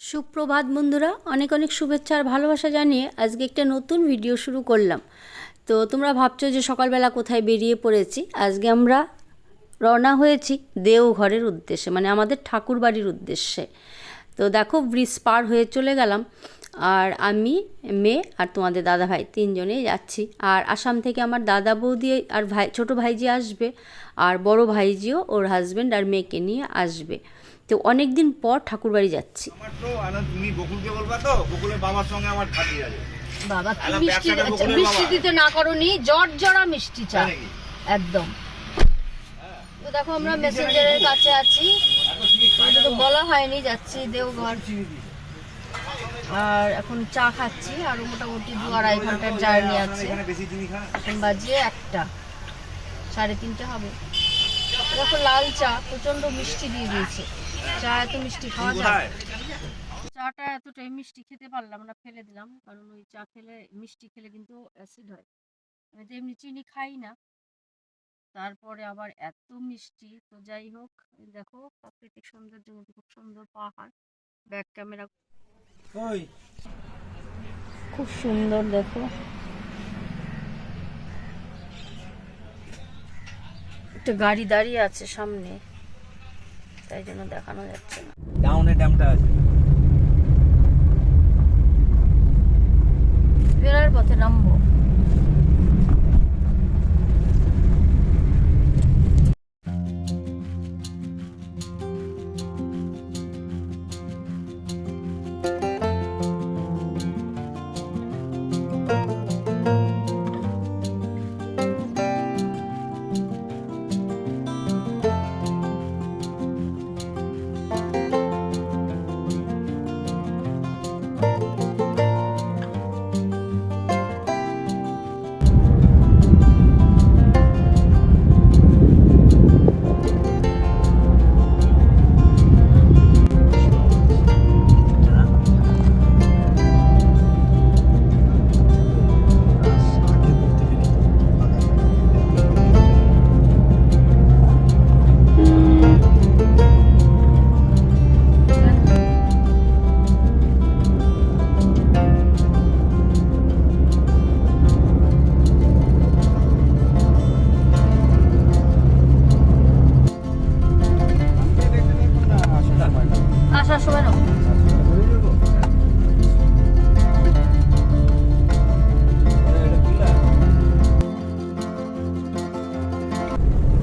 সুপ্রভাত বন্ধুরা, অনেক অনেক শুভেচ্ছা আর ভালোবাসা জানিয়ে আজকে একটা নতুন ভিডিও শুরু করলাম। তো তোমরা ভাবছ যে সকালবেলা কোথায় বেরিয়ে পড়েছি? আজকে আমরা রওনা হয়েছি দেওঘরের উদ্দেশ্যে মানে আমাদের ঠাকুর বাড়ির উদ্দেশ্যে। তো দেখো ব্রিজ পার হয়ে চলে গেলাম আর আমি, মেয়ে আর তোমাদের দাদা ভাই তিনজনেই যাচ্ছি। আর আসাম থেকে আমার দাদা বৌদি আর ভাই, ছোটো ভাইজি আসবে আর বড় ভাইজিও ওর হাজব্যান্ড আর মেয়েকে নিয়ে আসবে। তো অনেক দিন পর ঠাকুরবাড়ি যাচ্ছি। তুমি বকুলকে বলবা তো বকুলের বাবার সঙ্গে আমার খাতি আছে। বাবা কি মিষ্টি মিষ্টি দিতে না করনি জট জড়া মিষ্টি চা। একদম। তো দেখো আমরা মেসেঞ্জারের কাছে আছি। তো বলা হয়নি যাচ্ছি দেওঘর। আর এখন চা খাচ্ছি আর মোটামুটি দু আড়াই ঘণ্টার জার্নি আছে। এখানে বেশি চিনি খায় এখন বাজে একটা। সাড়ে তিনটে হবে। দেখো লাল চা প্রচণ্ড মিষ্টি দিয়ে দিয়েছে। চা এত মিষ্টি খাওয়া যায়। চাটা এতটাই মিষ্টি খেতে পারলাম না ফেলে দিলাম। কারণ ওই চা খেলে মিষ্টি খেলে কিন্তু অ্যাসিড হয়। আমি তো এমনি চিনি খাই না। তারপরে আবার এত মিষ্টি। তো যাই হোক দেখো প্রাকৃতিক সৌন্দর্য খুব সুন্দর পাহাড়। ব্যাক ক্যামেরা খুব সুন্দর দেখো। একটা গাড়ি দাঁড়িয়ে আছে সামনে। তাই জন্য দেখানো যাচ্ছে না। ডাউনে ড্যামটা আছে। ফেরার পথে নামবো।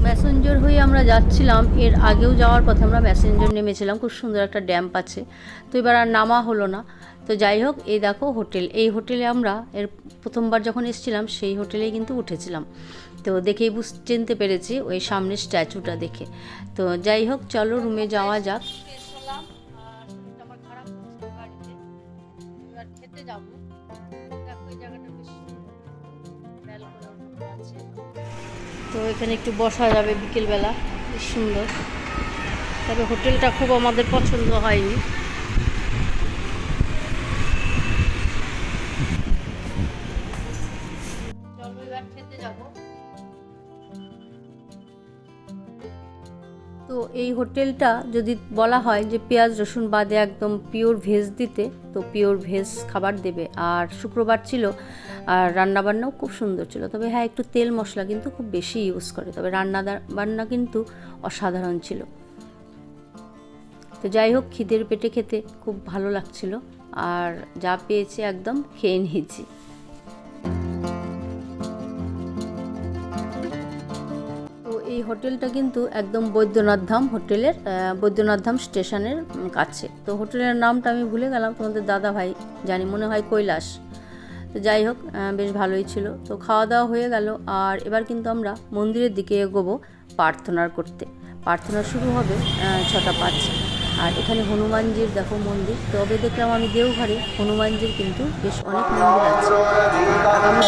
ম্যাসেঞ্জার হয়ে আমরা যাচ্ছিলাম, এর আগেও যাওয়ার পথে আমরা ম্যাসেঞ্জার নেমেছিলাম, খুব সুন্দর একটা ড্যাম্প আছে। তো এবার আর নামা হলো না। তো যাই হোক, এই দেখো হোটেল এই হোটেলে আমরা এর প্রথমবার যখন এসেছিলাম, সেই হোটেলেই কিন্তু উঠেছিলাম। তো দেখেই বুঝ, চিনতে পেরেছি, ওই সামনের স্ট্যাচুটা দেখে। তো যাই হোক, চলো রুমে যাওয়া যাক। খেতে যাব। দেখো এই জায়গাটা বেশ আছে। তো এখানে একটু বসা যাবে বিকেলবেলা বেশ সুন্দর। তবে হোটেলটা খুব আমাদের পছন্দ হয়নি। চলো এবার খেতে যাব। তো এই হোটেলটা যদি বলা হয় যে পেঁয়াজ রসুন বাদে একদম পিওর ভেজ দিতে, তো পিওর ভেজ খাবার দেবে। আর শুক্রবার ছিল, আর রান্নাবান্নাও খুব সুন্দর ছিল। তবে হ্যাঁ একটু তেল মশলা কিন্তু খুব বেশি ইউজ করে। তবে রান্না বান্না কিন্তু অসাধারণ ছিল। তো যাই হোক, খিদের পেটে খেতে খুব ভালো লাগছিল। আর যা পেয়েছি একদম খেয়ে নিয়েছি। এই হোটেলটা কিন্তু একদম বৈদ্যনাথ ধাম হোটেলের বৈদ্যনাথ ধাম স্টেশনের কাছে। তো হোটেলের নামটা আমি ভুলে গেলাম, তোমাদের দাদা ভাই জানি, মনে হয় কৈলাস। তো যাই হোক বেশ ভালোই ছিল। তো খাওয়া দাওয়া হয়ে গেল, আর এবার কিন্তু আমরা মন্দিরের দিকে এগোবো প্রার্থনার করতে। প্রার্থনা শুরু হবে ছটা পাঁচ। আর এখানে হনুমানজির দেখো মন্দির। তবে দেখলাম আমি দেওঘরে হনুমানজির কিন্তু বেশ অনেক মন্দির আছে।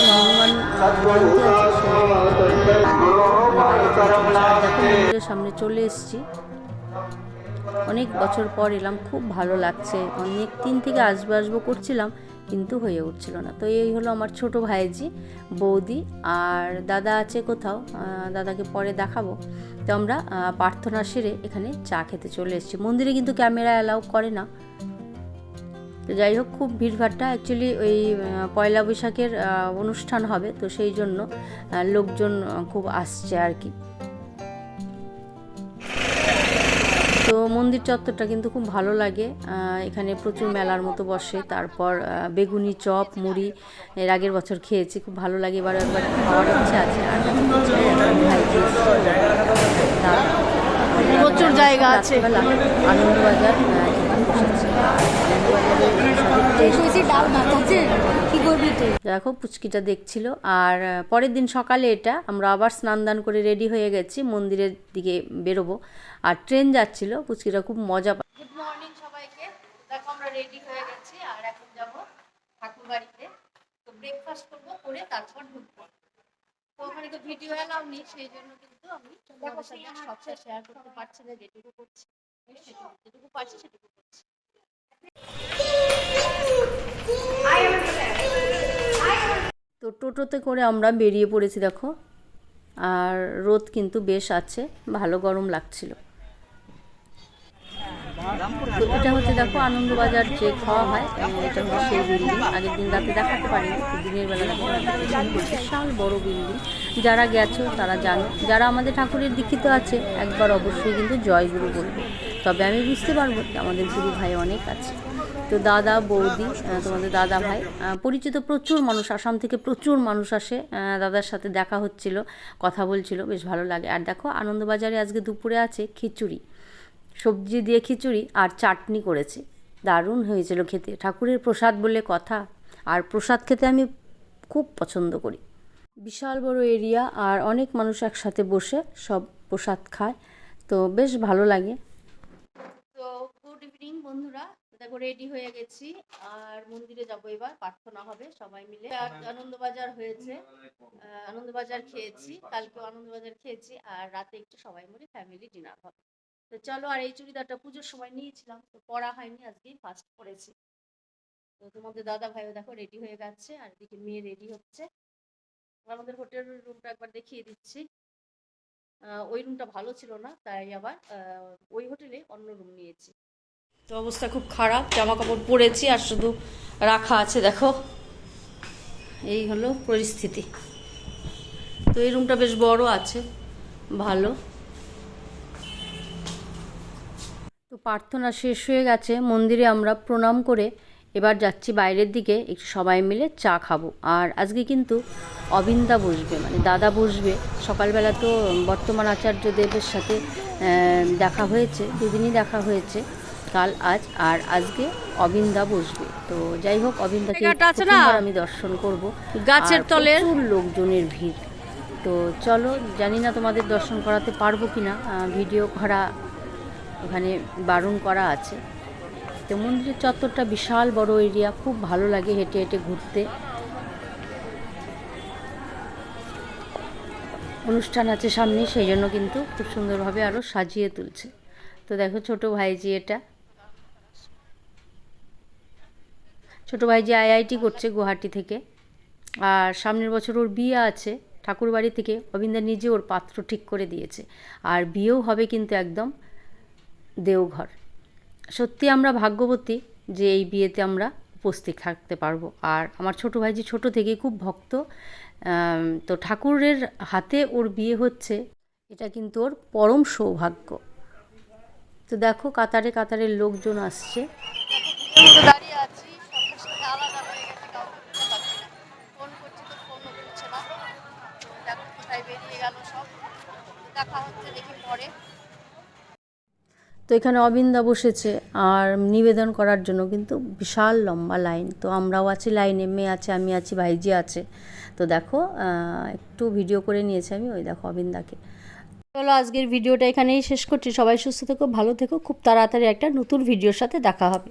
হনুমান দেখো মন্দিরের সামনে চলে এসছি। অনেক বছর পর এলাম, খুব ভালো লাগছে। অনেক দিন থেকে আসব আসব করছিলাম কিন্তু হয়ে উঠছিল না। তো এই হলো আমার ছোট ভাইজি, বৌদি আর দাদা আছে কোথাও দাদাকে পরে দেখাবো। তো আমরা প্রার্থনা সেরে এখানে চা খেতে চলে এসেছি। মন্দিরে কিন্তু ক্যামেরা অ্যালাউ করে না। তো যাই হোক, খুব ভিড়ভাট্টা অ্যাকচুয়ালি ওই পয়লা বৈশাখের অনুষ্ঠান হবে। তো সেই জন্য লোকজন খুব আসছে আর কি। তো মন্দির চত্বরটা কিন্তু খুব ভালো লাগে। এখানে প্রচুর মেলার মতো বসে। তারপর বেগুনি চপ মুড়ি এর আগের বছর খেয়েছি। খুব ভালো লাগে। এবার একবার খাওয়ার ইচ্ছে আছে। আর প্রচুর জায়গা আছে। আনন্দবাজার। দেখো পুচকিটা দেখছিল। আর পরের দিন সকালে এটা, আমরা আবার স্নান দান করে রেডি হয়ে গেছি, মন্দিরের দিকে বেরোবো। আর ট্রেন যাচ্ছিল পুচকিটা খুব মজা পা- গুড মর্নিং সবাইকে। দেখো, আমরা রেডি হয়ে গেছি, আর এখন যাব ঠাকুর বাড়িতে। তো ব্রেকফাস্ট করব, করে তারপর ঢুকবো। তো ওখানে তো ভিডিও অ্যালাউ নেই, সেই জন্য কিন্তু আমি সবটা শেয়ার করতে পারছি না, যেটুকু করছি। সেটুকু পারছি, সেটুকু করছি। তো টোটোতে করে আমরা বেরিয়ে পড়েছি, দেখো। আর রোদ কিন্তু বেশ আছে, ভালো গরম লাগছিল। এটা হচ্ছে, দেখো, আনন্দবাজার যে খাওয়া হয় এটা হচ্ছে সেই বিল্ডিং। আগের দিন রাতে দেখাতে পারি দিনের বেলা বিশাল বড় বিল্ডিং। যারা গেছো, তারা জানো। যারা আমাদের ঠাকুরের দীক্ষিত আছে, একবার অবশ্যই কিন্তু জয়গুরু বলবে। তবে আমি বুঝতে পারব যে আমাদের গুরু ভাই অনেক আছে। তো দাদা, বৌদি তোমাদের দাদা ভাই পরিচিত প্রচুর মানুষ, আসাম থেকে প্রচুর মানুষ আসে দাদার সাথে দেখা হচ্ছিল, কথা বলছিল, বেশ ভালো লাগে। আর দেখো, আনন্দবাজারে আজকে দুপুরে আছে খিচুড়ি। সবজি দিয়ে খিচুড়ি আর চাটনি করেছে। দারুণ হয়েছিল খেতে। ঠাকুরের প্রসাদ বলে কথা। আর প্রসাদ খেতে আমি খুব পছন্দ করি। বিশাল বড় এরিয়া আর অনেক মানুষ একসাথে বসে সব প্রসাদ খায়। তো বেশ ভালো লাগে। বন্ধুরা, দেখো রেডি হয়ে গেছি। আর মন্দিরে যাব এবার, প্রার্থনা হবে সবাই মিলে। আর আনন্দবাজার হয়েছে। আনন্দবাজার খেয়েছি, কালকেও আনন্দবাজার খেয়েছি, আর রাতে একটু সবাই মিলে ফ্যামিলি ডিনার হবে। তো চলো, আর এই চুড়িদারটা পুজোর সময় নিয়েছিলাম, তো পড়া হয়নি, আজকেই ফার্স্ট পরেছি। তো তোমাদের দাদা ভাইও দেখো রেডি হয়ে গেছে, আর এদিকে মেয়ে রেডি হচ্ছে। আমাদের হোটেল রুমটা একবার দেখিয়ে দিচ্ছি। ওই রুমটা ভালো ছিল না, তাই আবার ওই হোটেলে অন্য রুম নিয়েছি। তো অবস্থা খুব খারাপ জামা কাপড় পরেছি আর শুধু রাখা আছে, দেখো। এই হলো পরিস্থিতি। তো এই রুমটা বেশ বড় আছে, ভালো। তো প্রার্থনা শেষ হয়ে গেছে, মন্দিরে আমরা প্রণাম করে এবার যাচ্ছি বাইরের দিকে, একটু সবাই মিলে চা খাব। আর আজকে কিন্তু অবিন্দা বসবে মানে দাদা বসবে। সকালবেলা তো বর্তমান আচার্য দেবের সাথে দেখা হয়েছে, দুদিনই দেখা হয়েছে। কাল আজ আর আজকে অবিন্দা বসবে। তো যাই হোক অবিন্দাকে আমি দর্শন করব। গাছের? প্রচুর লোকজনের ভিড়। তো চলো জানি না তোমাদের দর্শন করাতে পারব কি না ভিডিও করা ওখানে বারণ করা আছে। তো মন্দিরের চত্বরটা বিশাল বড় এরিয়া খুব ভালো লাগে হেঁটে হেঁটে ঘুরতে। অনুষ্ঠান আছে সামনে সেই জন্য কিন্তু খুব সুন্দরভাবে আরও সাজিয়ে তুলছে। তো দেখো ছোট ভাইজি এটা। ছোট যে আইআইটি করছে গুয়াহাটি থেকে, আর সামনের বছর ওর বিয়ে আছে ঠাকুর বাড়ি থেকে। অবিন্দা নিজে ওর পাত্র ঠিক করে দিয়েছে। আর বিয়েও হবে কিন্তু একদম দেওঘর। সত্যি আমরা ভাগ্যবতী যে এই বিয়েতে আমরা উপস্থিত থাকতে পারব। আর আমার ছোট ভাইজি ছোট থেকে খুব ভক্ত তো ঠাকুরের হাতে ওর বিয়ে হচ্ছে, এটা কিন্তু ওর পরম সৌভাগ্য। তো দেখো, কাতারে কাতারে লোকজন আসছে। দাঁড়িয়ে আছি সবার সাথে আলাদা হয়ে গেছে কাউকে বুঝতে পারছি না ফোন করছি তো ফোনও তুলছে না তো দেখো কোথায় বেরিয়ে গেল সব দেখা হচ্ছে দেখি পরে তো এখানে অবিন্দা বসেছে আর নিবেদন করার জন্য কিন্তু বিশাল লম্বা লাইন। তো আমরাও আছি লাইনে মেয়ে আছে, আমি আছি, ভাইজি আছে। তো দেখো একটু ভিডিও করে নিয়েছি আমি, ওই দেখো অবিন্দাকে। চলো আজকের ভিডিওটা এখানেই শেষ করছি। সবাই সুস্থ থেকো, ভালো থেকো। খুব তাড়াতাড়ি একটা নতুন ভিডিওর সাথে দেখা হবে।